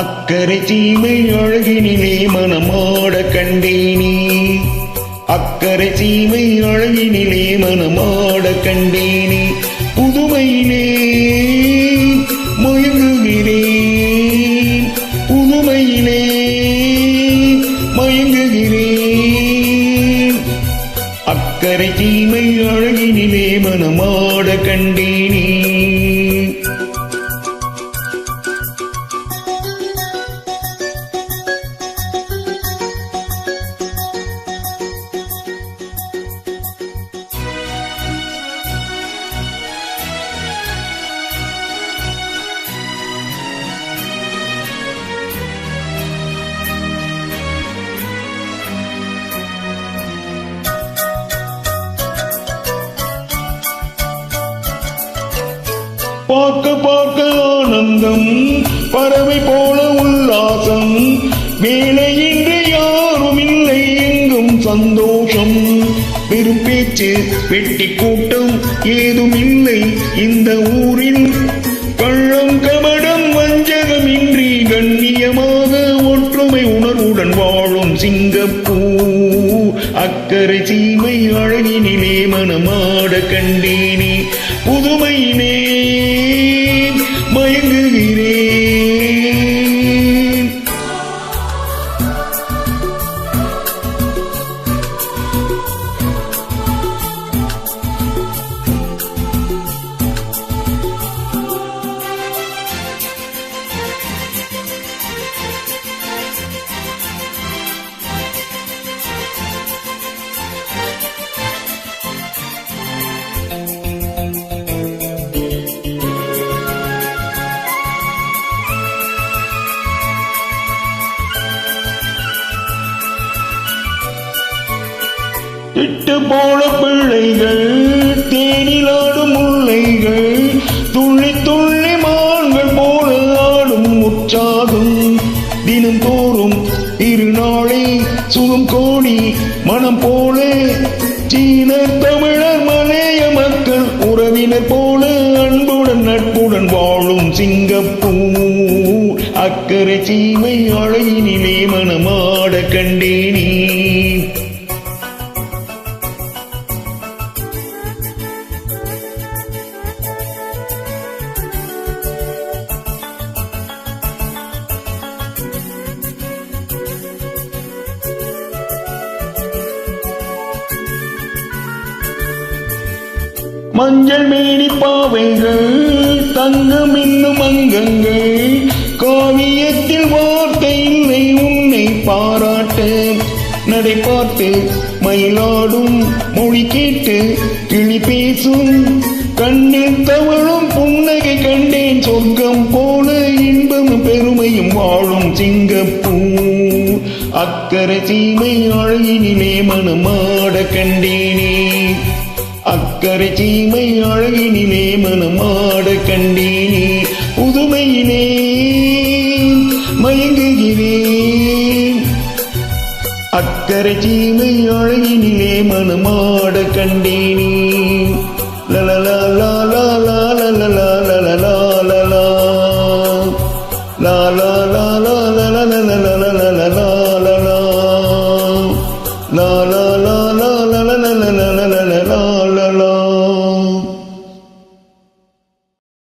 அக்கறை சீமை அழகினிலே மனமாட கண்டேனே. அக்கறை சீமை அழகினிலே மனமாட கண்டேனே. புதுமையிலே மயங்குகிறேன். புதுமையிலே மயங்குகிறேன். அக்கறை தீமை அழகினிலே மனமாட கண்டேனே. பார்க்க பார்க்க ஆனந்தம் பறவை போல உல்லாசம். வேலையின்றி யாரும் இல்லை எங்கும் சந்தோஷம். பெரும் பேச்சு வெட்டி கூட்டம் ஏதும் இல்லை. இந்த ஊரில் கள்ளம் கபடம் வஞ்சகமின்றி கண்ணியமாக ஒற்றுமை உணர்வுடன் வாழும் சிங்கப்பூ. அக்கறை சீமை அழகினிலே மனமாட கண்டேனே. புதுமையினே போல போன பிள்ளைகள் தேனிலாடும் முல்லைகள் துள்ளி துள்ளி மான்கள் போல ஆடும் உற்சாகம் தினம் தோறும் இரு நாளே சுகம் கோடி மனம் போல சீன தமிழர் மலைய மக்கள் உறவினர் போல அன்புடன் நட்புடன் வாழும் சிங்கப்பூர். அக்கறை சீமை அழகினிலே மனமாட கண்டேனே. மஞ்சள் மேனி பாவைகள் தங்கம் இன்னும் அங்கங்கள் காவியத்தில் வார்த்தை இல்லை உன்னை பாராட்ட நடை பார்த்து மயிலாடும் மொழி கேட்டு கிளி பேசும். கண்ணில் தவழும் புன்னகை கண்டேன். சொர்க்கம் போல இன்பமும் பெருமையும் வாழும் சிங்கப்பூர் அக்கறை சீமை அழகினிலே மனமாட கண்டேனே. அக்கறை சீமை அழகினிலே மனமாட கண்டேனே புதுமையிலே மயங்குகிறேன். அக்கறை சீமை அழகினிலே மனமாட கண்டேனே. லலலா